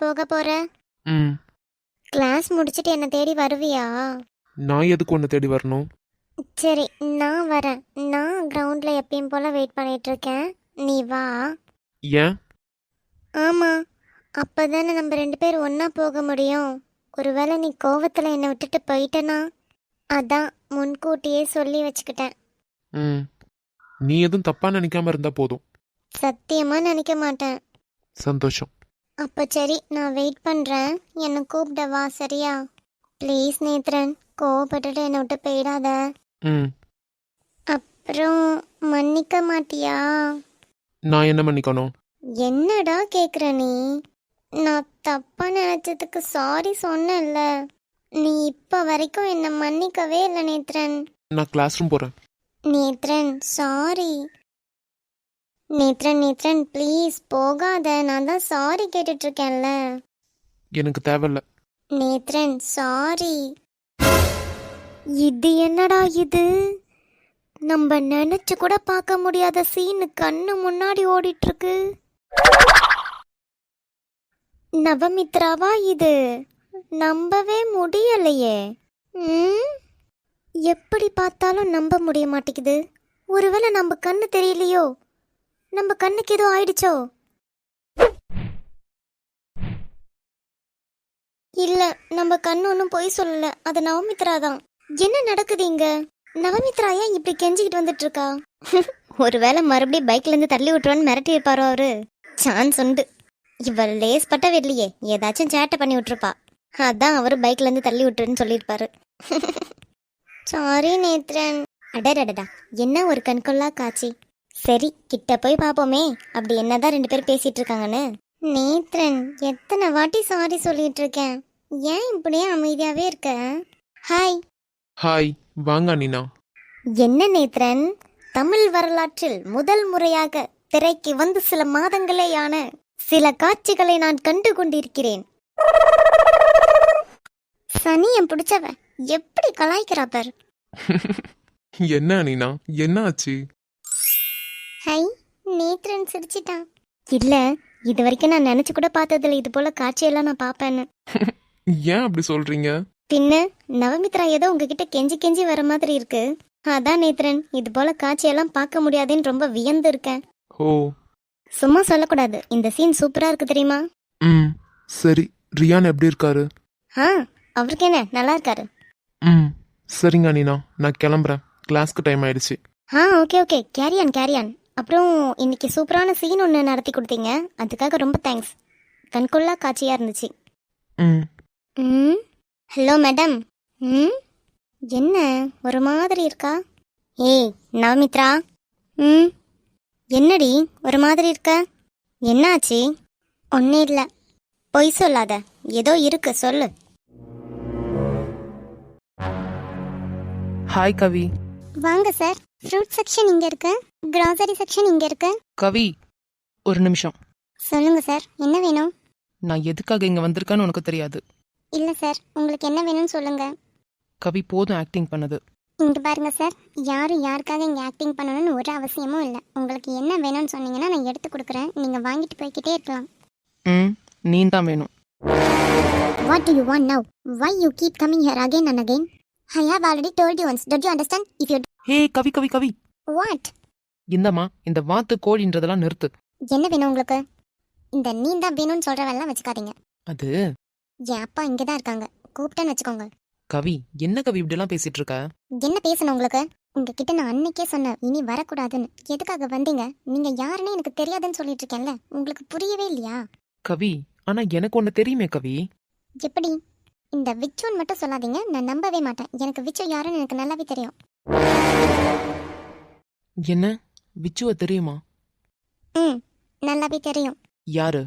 போக போற? ம். கிளாஸ் முடிச்சிட்டு என்ன தேடி வருவியா? நான் எதுக்கு ஒன்று தேடி வரணும்? சரி நான் வரேன். நான் கிரவுண்ட்ல எப்பயும் போல வெயிட் பண்ணிட்டு இருக்கேன் நீ வா. ஏன்? ஆமா. அப்பதானே நம்ம ரெண்டு பேரும் ஒண்ணா போக முடியும். ஒருவேளை நீ கோவத்துல என்னை விட்டுட்டு போயிட்டனா? அதான் முன்கூட்டியே சொல்லி வச்சுக்கிட்டேன். ம். நீ எதுவும் தப்பாக நினைக்காம இருந்தால் போதும். சத்தியமா நினைக்க மாட்டேன். சந்தோஷம். அப்ப சரி நான் வெயிட் பண்றேன். என்னை கூப்பிட வா சரியா? ப்ளீஸ் நேத்ரன் கோவப்பட்டுட்டு என்னை விட்டு போயிடாத. ம். அப்புறம் மன்னிக்க மாட்டியா? நான் என்ன பண்ணிக்கணும் என்னடா கேக்குற நீ? நான் தப்பா நினைச்சதுக்கு சாரி சொன்னேன்ல. நீ இப்ப வரைக்கும் என்ன மன்னிக்கவே இல்லை நேத்ரன். நான் கிளாஸ் ரூம் போகிறேன் நேத்ரன் சாரி நேத்ரன் நேத்ரன் ப்ளீஸ் போகாத. நான் தான் சாரி கேட்டுட்டு இருக்கேன்ல எனக்கு தேவையில்ல. நேத்ரன் சாரி இது என்னடா இது? நம்ம நினைச்சு கூட பார்க்க முடியாத சீனு கண்ணு முன்னாடி ஓடிட்டு இருக்கு நவமித்ராவா இது? நம்பவே முடியலையே. ம்? எப்படி பார்த்தாலும் நம்ப முடிய மாட்டேங்குது. ஒருவேளை நம்ம கண்ணு தெரியலையோ? நம்ம கண்ணுக்கு எதுவும் ஆயிடுச்சோ? இல்ல நம்ம கண்ணு ஒன்றும் பொய் சொல்லல. அது நவமித்ரா தான். என்ன நடக்குது இங்க? நவமித்ரா ஏன் இப்படி கெஞ்சிக்கிட்டு வந்துட்டு இருக்கா ஒருவேளை மறுபடியும் பைக்ல இருந்து தள்ளி விட்டுருவான்னு மிரட்டி இருப்பாரோ அவரு? சான்ஸ் உண்டு. இவள் லேஸ் பட்ட வெள்ளியே. ஏதாச்சும் சேட்டை பண்ணி விட்டுருப்பா. அதான் அவரு பைக்ல இருந்து தள்ளி விட்டுருன்னு சொல்லியிருப்பாரு. சாரி நேத்ரன். அடடடடா. என்ன ஒரு கண்கொள்ளா காட்சி. சரி கிட்ட போய் பாப்போமே. அப்படி என்னதான் ரெண்டு பேரும் பேசிட்டு இருக்காங்கன்னு நேத்ரன் எத்தனை வாட்டி சாரி சொல்லிட்டு இருக்கேன் ஏன் இப்படியே அமைதியாவே இருக்க? ஹாய் ஹாய் வாங்க அனினா. என்ன நேத்ரன்? தமிழ் வரலாற்றில் முதல் முறையாக திரைக்கு வந்து சில மாதங்களேயான சில காட்சிகளை நான் கண்டு கொண்டிருக்கிறேன். சனியம் பிடிச்சவ எப்படி கலாய்க்கிறா பார்? என்ன அனினா? என்ன ஆச்சு? ஹை நேத்ரன் சிரிச்சிட்டான். இல்ல இது வரைக்கும் நான் நினைச்சு கூட பார்த்ததில்ல இது போல காட்சியெல்லாம் நான் பாப்பேன்னு ஏன் அப்படி சொல்கிறீங்க பின்ன நவமித்ரா ஏதோ உங்ககிட்ட கெஞ்சி கெஞ்சி வர மாதிரி இருக்கு. அதான் நேத்ரன் இது போல காட்சியெல்லாம் பார்க்க முடியாதுன்னு ரொம்ப வியந்து இருக்கேன். ஓ. சும்மா சொல்லக்கூடாது இந்த சீன் சூப்பரா இருக்கு தெரியுமா? ம் சரி ரியான் எப்படி இருக்காரு? ஆ அவருக்கு என்ன நல்லா இருக்காரு. ம் சரிங்க அனினா நான் கிளம்புறேன் கிளாஸ்க்கு டைம் ஆயிடுச்சு. ஆ okay okay carry on carry on அப்புறம் இன்னைக்கு சூப்பரான சீன் ஒன்று நடத்தி கொடுத்தீங்க. அதுக்காக ரொம்ப தேங்க்ஸ் கண்கொள்ளா காட்சியா இருந்துச்சு. ம். ம். ஹலோ மேடம் ம். என்ன? ஒரு மாதிரி இருக்கா? ஏய் நவமித்ரா ம். என்னடி? ஒரு மாதிரி இருக்க? என்னாச்சு? ஒன்றும் இல்லை. பொய் சொல்லாத. ஏதோ இருக்கு சொல்லு. ஹாய் கவி. வாங்க சார் ஃப்ரூட் செக்ஷன் இங்கே இருக்கு. கிராசரி செக்ஷன் இங்கே இருக்கு. கவி ஒரு நிமிஷம். சொல்லுங்க சார் என்ன வேணும்? நான் எதுக்காக இங்க வந்திருக்கேன்னு உனக்கு தெரியாது. இல்லை சார் உங்களுக்கு என்ன வேணும்னு சொல்லுங்க. கவி போதும் ஆக்டிங் பண்ணது. இங்க பாருங்க சார் யாரும் யாருக்காக இங்கே ஆக்டிங் பண்ணணும்னு ஒரு அவசியமும் இல்லை. உங்களுக்கு என்ன வேணும்னு சொன்னீங்கன்னா நான் எடுத்து கொடுக்குறேன். நீங்கள் வாங்கிட்டு போய்கிட்டே இருக்கலாம். ம் நீ தான் வேணும். What do you want now? Why you keep coming here again and again? I have already told you once. Don't you understand? If you hey Kavi Kavi Kavi. What? இந்தம்மா இந்த வாத்து கோழின்றதெல்லாம் நிறுத்து. என்ன வேணும் உங்களுக்கு? இந்த நீ தான் வேணும்னு சொல்ற வேலைலாம் வச்சுக்காதீங்க. அது? என் அப்பா இங்கே தான் இருக்காங்க. கூப்பிட்டேன்னு வச்சுக்கோங்க. கவி என்ன கவி இப்படிலாம் பேசிட்டு இருக்க என்ன பேசணும் உங்களுக்கு? உங்ககிட்ட நான் அன்னைக்கே சொன்னேன் இனி வரக்கூடாதுன்னு. எதுக்காக வந்தீங்க? நீங்க யாருன்னு எனக்கு தெரியாதுன்னு சொல்லிட்டு இருக்கேன்ல உங்களுக்கு புரியவே இல்லையா? கவி ஆனா எனக்கு ஒண்ணு தெரியுமே கவி. எப்படி? இந்த விச்சுன்னு மட்டும் சொல்லாதீங்க. நான் நம்பவே மாட்டேன். எனக்கு விச்சு யாருன்னு எனக்கு நல்லாவே தெரியும். என்ன? விச்சுவ தெரியுமா? ம் நல்லாவே தெரியும். யாரு?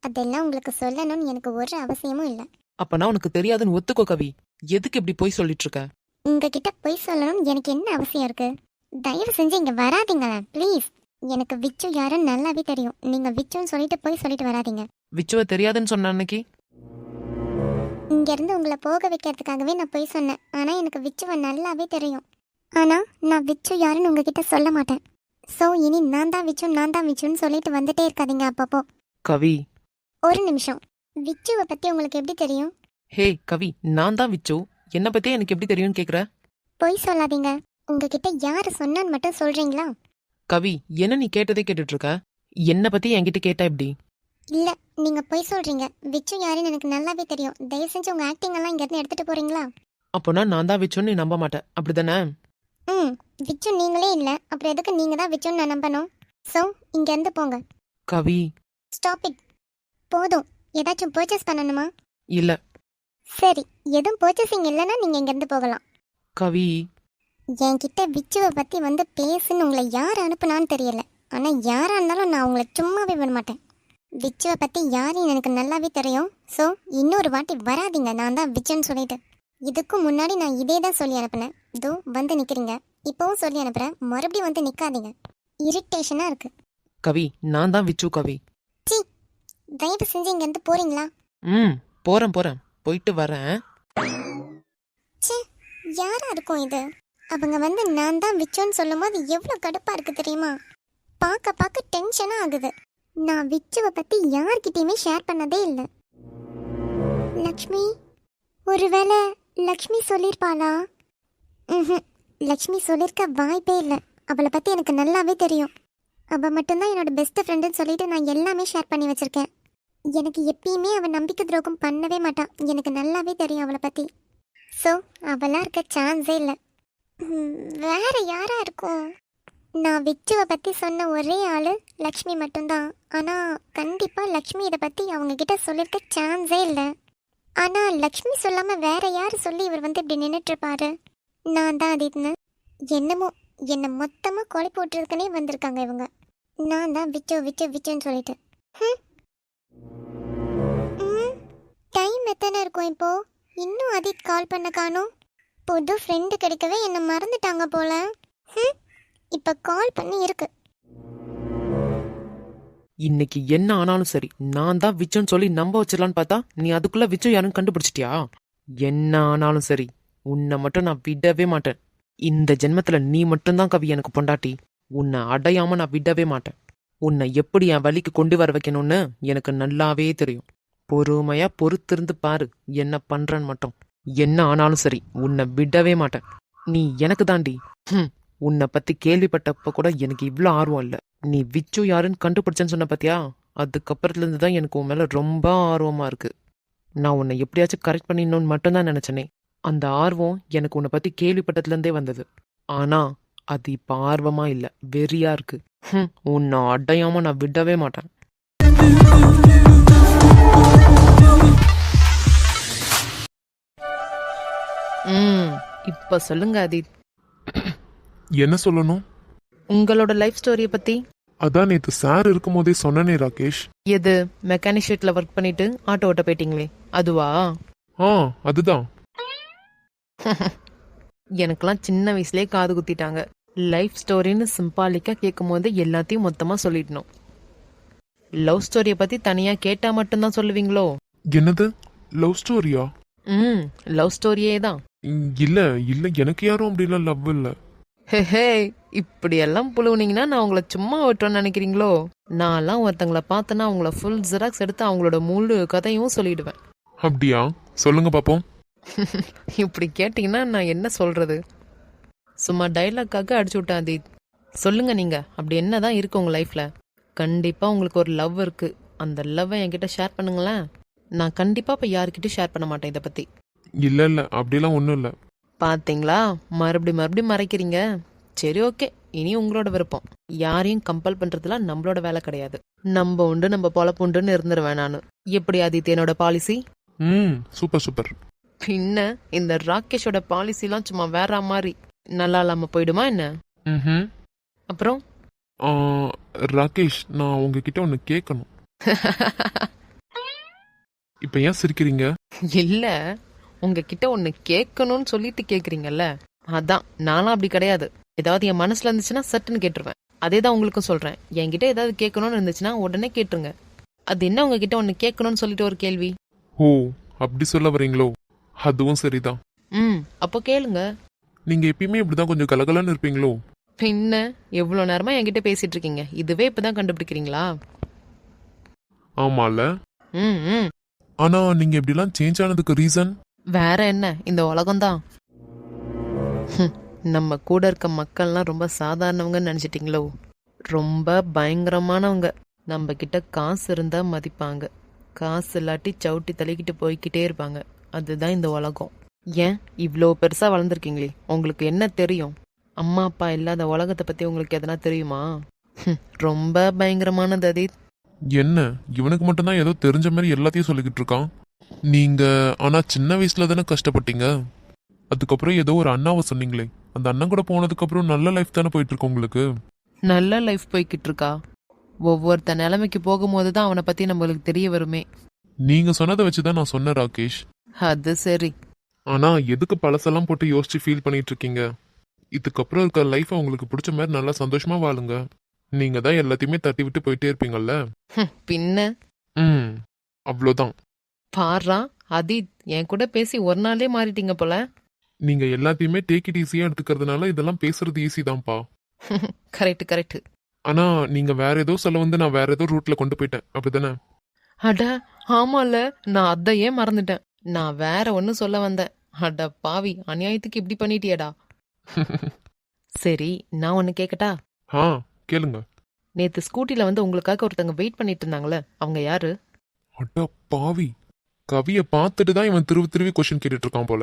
அதெல்லாம் உங்களுக்கு சொல்லணும்னு எனக்கு ஒரு அவசியமும் இல்லை. அப்பனா உனக்கு தெரியாதுன்னு ஒத்துக்கோ கவி. எதுக்கு இப்படி போய் சொல்லிட்டு இருக்க உங்ககிட்ட பொய் சொல்லணும்னு எனக்கு என்ன அவசியம் இருக்கு? தயவு செஞ்சு இங்க வராதீங்க ப்ளீஸ் எனக்கு விச்சு யாருன்னு நல்லாவே தெரியும். நீங்க விச்சுன்னு சொல்லிட்டு போய் சொல்லிட்டு வராதீங்க. விச்சுவ தெரியாதுன்னு சொன்ன அன்னைக்கு? இங்க இருந்து உங்களை போக வைக்கிறதுக்காகவே நான் போய் சொன்னேன். ஆனா எனக்கு விச்சுவை நல்லாவே தெரியும். ஆனா நான் விச்சு யாருன்னு உங்ககிட்ட சொல்ல மாட்டேன். ஸோ இனி நான் தான் விச்சு நான் தான் விச்சுன்னு சொல்லிட்டு வந்துட்டே இருக்காதீங்க அப்பப்போ. கவி. ஒரு நிமிஷம். விச்சுவை பத்தி உங்களுக்கு எப்படி தெரியும்? ஹே கவி நான் தான் விச்சு. என்ன பத்தி எனக்கு எப்படி தெரியும்னு கேக்குற? பொய் சொல்லாதீங்க. உங்ககிட்ட யாரு சொன்னான்னு மட்டும் சொல்றீங்களா? கவி என்ன நீ கேட்டதே கேட்டுட்டு இருக்க என்ன பத்தி என்கிட்ட கேட்டா எப்படி? இல்ல நீங்க பொய் சொல்றீங்க. விச்சு யாருன்னு எனக்கு நல்லாவே தெரியும். தயவு செஞ்சு உங்க ஆக்டிங் எல்லாம் இங்க இருந்து எடுத்துட்டு போறீங்களா? அப்போனா நான் தான் விச்சுன்னு நீ நம்ப மாட்டேன் அப்படிதானே? ம் விச்சு நீங்களே இல்ல. அப்புறம் எதுக்கு நீங்க தான் விச்சுன்னு நான் நம்பணும்? சோ இங்க இருந்து போங்க. கவி. ஸ்டாப் இட் போதும். ஏதாச்சும் பர்ச்சேஸ் பண்ணணுமா? இல்ல. சரி எதுவும் பர்ச்சேசிங் இல்லைன்னா நீங்க இங்க இருந்து போகலாம். கவி. என்கிட்ட விச்சுவை பத்தி வந்து பேசுன்னு உங்களை யார் அனுப்புனான்னு தெரியல. ஆனா யாரா இருந்தாலும் நான் உங்களை சும்மாவே விட மாட்டேன். விச்சுவை பத்தி யாருன்னு எனக்கு நல்லாவே தெரியும்? ஸோ இன்னொரு வாட்டி வராதீங்க. நான் தான் விச்சுன்னு சொல்லிட்டு. இதுக்கும் முன்னாடி நான் இதே தான் சொல்லி அனுப்புனேன். இதோ வந்து நிக்கிறீங்க. இப்போவும் சொல்லி அனுப்புறேன். மறுபடியும் வந்து நிக்காதீங்க. இரிட்டேஷனா இருக்கு. கவி நான் தான் விச்சு கவி. சி தயவு செஞ்சு இங்க இருந்து போறீங்களா? ம் போறேன் போறேன். போயிட்டு வரேன். ச்சே யாரா இருக்கும் இது? அவங்க வந்து நான் தான் விச்சோன்னு சொல்லும்போது எவ்வளோ கடுப்பா இருக்கு தெரியுமா? பார்க்க பார்க்க டென்ஷனா ஆகுது. நான் விச்சுவை பத்தி யார்கிட்டயுமே ஷேர் பண்ணதே இல்லை. லக்ஷ்மி ஒருவேளை லக்ஷ்மி சொல்லியிருப்பாளா ம் லக்ஷ்மி சொல்லியிருக்க வாய்ப்பே இல்லை. அவளை பற்றி எனக்கு நல்லாவே தெரியும். அவள் மட்டும்தான் என்னோட பெஸ்ட் ஃப்ரெண்டுன்னு சொல்லிட்டு நான் எல்லாமே ஷேர் பண்ணி வச்சுருக்கேன். எனக்கு எப்பயுமே அவள் நம்பிக்கை துரோகம் பண்ணவே மாட்டான் எனக்கு நல்லாவே தெரியும் அவளை பற்றி ஸோ அவளாக இருக்க சான்ஸே இல்லை. வேற யாராக இருக்கும்? நான் விச்சுவை பற்றி சொன்ன ஒரே ஆள் லக்ஷ்மி மட்டும்தான். ஆனால் கண்டிப்பாக லக்ஷ்மி இதை பற்றி அவங்கக்கிட்ட சொல்லியிருக்க சான்ஸே இல்லை. ஆனால் லக்ஷ்மி சொல்லாமல் வேற யார் சொல்லி இவர் வந்து இப்படி நின்றுட்டுருப்பாரு நான் தான் அதித்னு. என்னமோ என்னை மொத்தமாக கொலை போட்டிருக்குன்னே வந்திருக்காங்க இவங்க. நான் தான் விச்சோ விச்சோ விச்சோன்னு சொல்லிட்டு. டைம் எத்தனை இருக்கும் இப்போ? இன்னும் அதித் கால் பண்ண காணும். புது ஃப்ரெண்டு கிடைக்கவே என்னை மறந்துட்டாங்க போல. இப்போ கால் பண்ணி இருக்கு. இன்னைக்கு என்ன ஆனாலும் சரி நான் தான் விச்சுன்னு சொல்லி நம்ப வச்சிடலான்னு பார்த்தா நீ அதுக்குள்ள விச்சம் யாருன்னு கண்டுபிடிச்சிட்டியா? என்ன ஆனாலும் சரி உன்னை மட்டும் நான் விடவே மாட்டேன். இந்த ஜென்மத்துல நீ மட்டும்தான் கவி எனக்கு பொண்டாட்டி. உன்னை அடையாம நான் விடவே மாட்டேன். உன்னை எப்படி என் வழிக்கு கொண்டு வர வைக்கணும்னு எனக்கு நல்லாவே தெரியும். பொறுமையா பொறுத்திருந்து பாரு என்ன பண்றேன்னு மட்டும். என்ன ஆனாலும் சரி உன்னை விடவே மாட்டேன். நீ எனக்கு தாண்டி ம் உன்னை பத்தி கேள்விப்பட்டப்ப கூட எனக்கு இவ்வளோ ஆர்வம் இல்லை. நீ விச்சு யாருன்னு கண்டுபிடிச்சேன்னு சொன்ன பாத்தியா? அதுக்கப்புறத்துலேருந்து தான் எனக்கு உன் மேலே ரொம்ப ஆர்வமாக இருக்கு. நான் உன்னை எப்படியாச்சும் கரெக்ட் பண்ணிடணும்னு மட்டும்தான் நினச்சேனே. அந்த ஆர்வம் எனக்கு உன்னை பத்தி கேள்விப்பட்டதுலேருந்தே வந்தது. ஆனா அது இப்ப ஆர்வமா இல்ல வெறியா இருக்கு. உன்னை அடையாம நான் விடவே மாட்டேன். ம் இப்ப சொல்லுங்க அதித் என்ன சொல்லணும்? உங்களோட லைஃப் ஸ்டோரியை பத்தி? அதான் நேத்து சார் இருக்கும் போதே சொன்னனே ராகேஷ். எது மெக்கானிக் ஷீட்ல ஒர்க் பண்ணிட்டு ஆட்டோ ஓட்ட போயிட்டீங்களே? அதுவா? ஆ அதுதான். எனக்கெல்லாம் சின்ன வயசுலயே காது குத்திட்டாங்க. லைஃப் ஸ்டோரின்னு சிம்பாலிக்கா கேட்கும் போது எல்லாத்தையும் மொத்தமா சொல்லிடணும். லவ் ஸ்டோரியை பத்தி தனியா கேட்டா மட்டும்தான் சொல்லுவீங்களோ? என்னது? லவ் ஸ்டோரியா ம் லவ் ஸ்டோரியே தான் இல்ல இல்ல எனக்கு யாரும் அப்படிலாம் லவ் இல்ல. ஹே இப்படி எல்லாம் புழுவுனீங்கன்னா நான் உங்களை சும்மா விட்டோன்னு நினைக்கிறீங்களோ? நான்லாம் ஒருத்தங்களை பார்த்தேன்னா அவங்கள ஃபுல் ஜெராக்ஸ் எடுத்து அவங்களோட முழு கதையும் சொல்லிடுவேன். அப்படியா? சொல்லுங்க பாப்போம். இப்படி கேட்டிங்கன்னா நான் என்ன சொல்றது? சும்மா டைலாக்காக அடிச்சு விட்டேன் அதீத் சொல்லுங்க நீங்க அப்படி என்னதான் இருக்கு உங்க லைஃப்ல கண்டிப்பா உங்களுக்கு ஒரு லவ் இருக்கு. அந்த லவ்வை என்கிட்ட ஷேர் பண்ணுங்களேன். நான் கண்டிப்பா இப்ப யார்கிட்டயும் ஷேர் பண்ண மாட்டேன் இதை பத்தி. இல்ல இல்ல அப்படிலாம் ஒண்ணும் இல்ல. பாத்தீங்களா? மறுபடியும் மறுபடியும் மறைக்கிறீங்க. சரி ஓகே. இனி உங்களோட விருப்பம். யாரையும் கம்பல் பண்றதுலாம் நம்மளோட வேலை கிடையாது. நம்ம உண்டு நம்ம பொழப்பு உண்டுன்னு இருந்துருவேன் நான். எப்படி ஆதித் என்னோட பாலிசி ம் சூப்பர் சூப்பர் பின்ன இந்த ராகேஷோட பாலிசிலாம் சும்மா வேற மாதிரி. நல்லா இல்லாம போயிடுமா என்ன? அப்புறம்? ராகேஷ் நான் உங்ககிட்ட ஒன்னு கேட்கணும் இப்ப ஏன் சிரிக்கிறீங்க? இல்ல. உங்ககிட்ட ஒண்ணு கேட்கணும்னு சொல்லிட்டு கேக்குறீங்கல்ல? அதான் நானும் அப்படி கிடையாது. ஏதாவது என் மனசுல இருந்துச்சுன்னா சட்டுன்னு கேட்டுருவேன். அதே தான் உங்களுக்கும் சொல்றேன். என்கிட்ட ஏதாவது கேட்கணும்னு இருந்துச்சுன்னா உடனே கேட்டுருங்க. அது என்ன உங்ககிட்ட ஒண்ணு கேட்கணும்னு சொல்லிட்டு ஒரு கேள்வி? ஓ அப்படி சொல்ல வரீங்களோ? அதுவும் சரிதான். ம் அப்போ கேளுங்க. நீங்க எப்பயுமே இப்படிதான் கொஞ்சம் கலகலன்னு இருப்பீங்களோ? பின்ன எவ்வளவு நேரமா என்கிட்ட பேசிட்டு இருக்கீங்க? இதுவே இப்பதான் கண்டுபிடிக்கிறீங்களா? ஆமால. ம் ம். ஆனா நீங்க இப்படிலாம் சேஞ்ச் ஆனதுக்கு ரீசன் வேற என்ன? இந்த உலகம்தான். நம்ம கூட இருக்க மக்கள்லாம் ரொம்ப சாதாரணவங்கன்னு நினைச்சிட்டீங்களோ? ரொம்ப பயங்கரமானவங்க. நம்ம கிட்ட காசு இருந்தா மதிப்பாங்க. காசு இல்லாட்டி சவுட்டி தள்ளிக்கிட்டு போய்க்கிட்டே இருப்பாங்க. அதுதான் இந்த உலகம். ஏன்? இவ்வளோ பெருசா வளர்ந்துருக்கீங்களே. உங்களுக்கு என்ன தெரியும்? அம்மா அப்பா இல்லாத உலகத்தை பத்தி உங்களுக்கு எதனா தெரியுமா? ரொம்ப பயங்கரமானது அதீத் என்ன? இவனுக்கு மட்டும்தான் ஏதோ தெரிஞ்ச மாதிரி எல்லாத்தையும் சொல்லிக்கிட்டு இருக்கான். நீங்க ஆனா சின்ன வயசுல தானே கஷ்டப்பட்டீங்க? அதுக்கப்புறம் ஏதோ ஒரு அண்ணாவை சொன்னீங்களே. அந்த அண்ணன் கூட போனதுக்கு அப்புறம் நல்ல லைஃப் தானே போயிட்டு இருக்கு உங்களுக்கு? நல்ல லைஃப் போய்கிட்டு இருக்கா? ஒவ்வொருத்த நிலைமைக்கு போகும்போது தான் அவனை பத்தி நம்மளுக்கு தெரிய வருமே. நீங்க சொன்னதை வச்சுதான் நான் சொன்னேன் ராகேஷ். அது சரி. ஆனா எதுக்கு பழசெல்லாம் போட்டு யோசிச்சு ஃபீல் பண்ணிட்டு இருக்கீங்க? இதுக்கப்புறம் இருக்க லைஃப் உங்களுக்கு பிடிச்ச மாதிரி நல்லா சந்தோஷமா வாழுங்க. நீங்க தான் எல்லாத்தையுமே தட்டி விட்டு போயிட்டே இருப்பீங்கல்ல? பின்ன? ம் அவ்வளோதான். பாரா அதீத் என் கூட பேசி ஒரு நாளே மாறிட்டீங்க போல. நீங்க எல்லாத்தையுமே டேக் இட் ஈஸியா எடுத்துக்கிறதுனால இதெல்லாம் பேசுறது ஈஸி தான்ப்பா. கரெக்ட் கரெக்ட் ஆனா நீங்க வேற ஏதோ சொல்ல வந்து நான் வேற ஏதோ ரூட்ல கொண்டு போயிட்டேன். அப்படிதானே? அட ஆமால நான் அதையே மறந்துட்டேன். நான் வேற ஒன்னு சொல்ல வந்தேன். அட பாவி அநியாயத்துக்கு இப்படி பண்ணிட்டியடா. சரி நான் ஒன்னு கேக்கட்டா? ஆ கேளுங்க. நேத்து ஸ்கூட்டில வந்து உங்களுக்காக ஒருத்தங்க வெயிட் பண்ணிட்டு இருந்தாங்களே அவங்க யாரு? அட பாவி. கவிய பார்த்துட்டு தான் இவன் திருவி திருவி கொஸ்டின் கேட்டுட்டு இருக்கான் போல.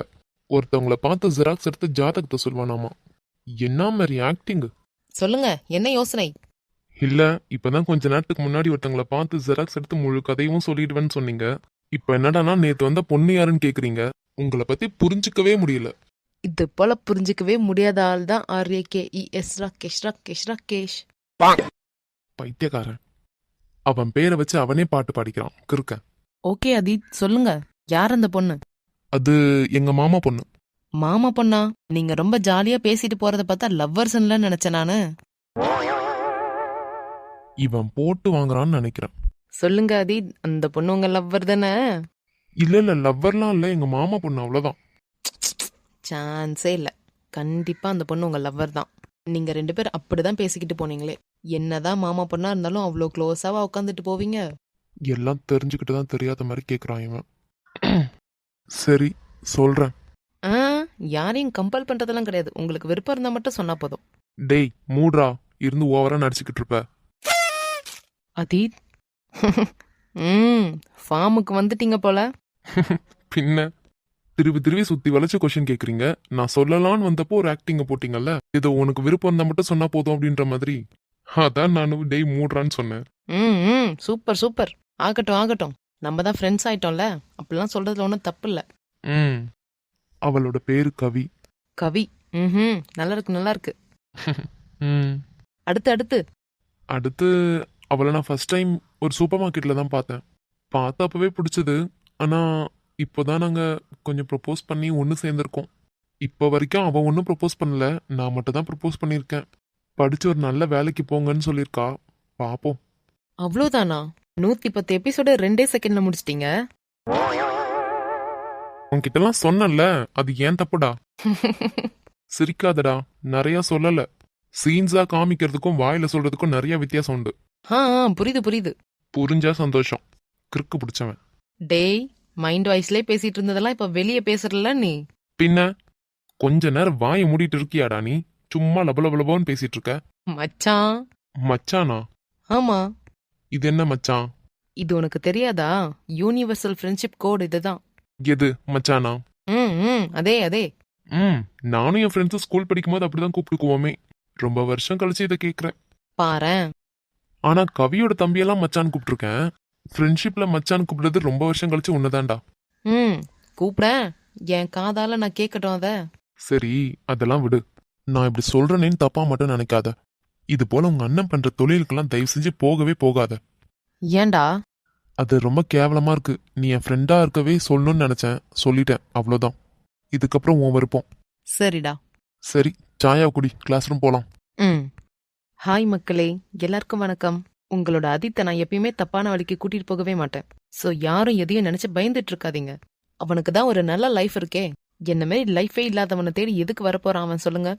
ஒருத்தவங்கள பார்த்து ஜெராக்ஸ் எடுத்து ஜாதகத்தை சொல்வானாமா? என்ன மாதிரி ஆக்டிங் சொல்லுங்க என்ன யோசனை? இல்ல இப்பதான் கொஞ்ச நேரத்துக்கு முன்னாடி ஒருத்தவங்கள பார்த்து ஜெராக்ஸ் எடுத்து முழு கதையும் சொல்லிடுவேன்னு சொன்னீங்க. இப்ப என்னடானா நேத்து வந்த பொண்ணு யாருன்னு கேக்குறீங்க. உங்களை பத்தி புரிஞ்சுக்கவே முடியல. இது போல புரிஞ்சுக்கவே முடியாத ஆள் தான் R A K E S Rakesh Rakesh Rakesh. பைத்தியக்காரன். அவன் பேரை வச்சு அவனே பாட்டு பாடிக்கிறான். கிறுக்க. ஓகே அதீத் சொல்லுங்க. யார் அந்த பொண்ணு? அது எங்க மாமா பொண்ணு. மாமா பொண்ணா? நீங்க ரொம்ப ஜாலியா பேசிட்டு போறத பார்த்தா லவ்வர்ஸ்ல நினைச்சேன் நானு. இவன் போட்டு வாங்குறான்னு நினைக்கிறேன். சொல்லுங்க அதீத். அந்த பொண்ணு உங்க லவ்வர் தானே? இல்ல இல்ல லவ்வர்லாம் இல்ல. எங்க மாமா பொண்ணு அவ்வளவுதான். சான்ஸே இல்ல. கண்டிப்பா அந்த பொண்ணு உங்க லவ்வர் தான். நீங்க ரெண்டு பேரும் அப்படிதான் பேசிக்கிட்டு போனீங்களே. என்னதான் மாமா பொண்ணா இருந்தாலும் அவ்வளோ க்ளோஸாவா உட்காந்துட்டு போவீங்க? எல்லாம் தெரிஞ்சுக்கிட்டு தான் தெரியாத மாதிரி கேக்குறான் இவன். சரி சொல்றேன். ஆ யாரையும் கம்பல் பண்றதெல்லாம் கிடையாது. உங்களுக்கு விருப்பம் இருந்தா மட்டும் சொன்னா போதும். டேய் மூட்ரா இருந்து ஓவரா நடிச்சுக்கிட்டு இருப்ப. அதீத் ம் ஃபார்முக்கு வந்துட்டீங்க போல. பின்ன திருப்பி திருப்பி சுத்தி வளைச்சு கொஸ்டின் கேக்குறீங்க. நான் சொல்லலாம்னு வந்தப்போ ஒரு ஆக்டிங்க போட்டீங்கல்ல? இது உனக்கு விருப்பம் இருந்தா மட்டும் சொன்னா போதும் அப்படின்ற மாதிரி. அதான் நானும் டேய் மூடுறான்னு சொன்னேன். ம் ம் சூப்பர் சூப்பர். ஆகட்டும் ஆகட்டும். நம்ம தான் ஃப்ரெண்ட்ஸ் ஆயிட்டோம்ல. அப்படிலாம் சொல்றதுல ஒன்றும் தப்பு இல்லை ம். அவளோட பேரு கவி. கவி. ம் நல்லா இருக்கு நல்லா இருக்கு. ம். அடுத்து அடுத்து. அடுத்து அவளை நான் ஃபர்ஸ்ட் டைம் ஒரு சூப்பர் மார்க்கெட்ல தான் பார்த்தேன். பார்த்த அப்பவே பிடிச்சது. ஆனா இப்போதான் நாங்க கொஞ்சம் ப்ரப்போஸ் பண்ணி ஒன்று சேர்ந்திருக்கோம். இப்போ வரைக்கும் அவ ஒன்றும் ப்ரப்போஸ் பண்ணல. நான் மட்டும் தான் ப்ரப்போஸ் பண்ணியிருக்கேன். படிச்சு ஒரு நல்ல வேலைக்கு போங்கன்னு சொல்லியிருக்கா. பார்ப்போம். அவ்வளோதானா நூத்தி பத்து எபிசோட ரெண்டே செகண்ட்ல முடிச்சிட்டீங்க. உன்கிட்டலாம் சொன்னேன்ல அது ஏன் தப்புடா? சிரிக்காதடா நிறைய சொல்லல. சீன்ஸா காமிக்கிறதுக்கும் வாயில சொல்றதுக்கும் நிறைய வித்தியாசம் உண்டு. ஆ ஆ, புரியுது புரியுது. புரிஞ்சா சந்தோஷம். கிறுக்கு பிடிச்சவன். டேய் மைண்ட் வாய்ஸ்லயே பேசிட்டு இருந்ததெல்லாம் இப்ப வெளியே பேசுறல நீ? பின்ன கொஞ்ச நேரம் வாயை மூடிட்டு இருக்கியாடா நீ? சும்மா லபலபலபோன்னு பேசிட்டு இருக்க. மச்சான். மச்சானா? ஆமா. இது என்ன மச்சான்? இது உனக்கு தெரியாதா? யூனிவர்சல் ஃப்ரெண்ட்ஷிப் கோட் இதுதான். எது மச்சானா? ம் ம் அதே அதே. ம் நானும் என் ஃப்ரெண்ட்ஸும் ஸ்கூல் படிக்கும்போது அப்படிதான் கூப்பிட்டுக்குவோமே. ரொம்ப வருஷம் கழிச்சு இதை கேக்குறேன். பாரேன். ஆனா கவியோட தம்பியெல்லாம் மச்சான் கூப்பிட்டுருக்கேன். ஃப்ரெண்ட்ஷிப்ல மச்சான் கூப்பிடுறது ரொம்ப வருஷம் கழிச்சு உன்னதான்டா. ம் கூப்பிடேன். என் காதால நான் கேட்கட்டும் அத. சரி அதெல்லாம் விடு. நான் இப்படி சொல்றேனேன்னு தப்பா மட்டும் நினைக்காத. இது போல உங்க அண்ணன் பண்ற தொழிலுக்கெல்லாம் தயவு செஞ்சு போகவே போகாத. ஏன்டா? அது ரொம்ப கேவலமா இருக்கு. நீ என் ஃப்ரெண்டா இருக்கவே சொல்லணும்னு நினைச்சேன். சொல்லிட்டேன். அவ்வளோதான் இதுக்கப்புறம் உன் விருப்பம். சரிடா. சரி சாயா குடி. கிளாஸ் ரூம் போலாம். ம். ஹாய் மக்களே. எல்லாருக்கும் வணக்கம். உங்களோட அதித்தை நான் எப்பயுமே தப்பான வழிக்கு கூட்டிட்டு போகவே மாட்டேன். சோ யாரும் எதையும் நினைச்சு பயந்துட்டு இருக்காதீங்க. அவனுக்கு தான் ஒரு நல்ல லைஃப் இருக்கே. என்ன மாதிரி லைஃபே இல்லாதவனை தேடி எதுக்கு வரப்போறான் அவன் சொல்லுங்க.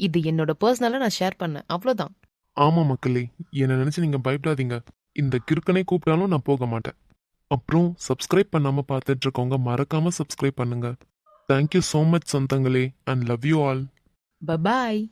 இது என்னோட பர்சனலாக நான் ஷேர் பண்ணேன். அவ்வளோதான் ஆமாம் மக்களே என்னை நினச்சி நீங்கள் பயப்படாதீங்க. இந்த கிறுக்கனை கூப்பிட்டாலும் நான் போக மாட்டேன். அப்புறம் சப்ஸ்கிரைப் பண்ணாமல் பார்த்துட்டு இருக்கவங்க மறக்காமல் சப்ஸ்கிரைப் பண்ணுங்க. தேங்க்யூ ஸோ மச் சொந்தங்களே. And love you all bye bye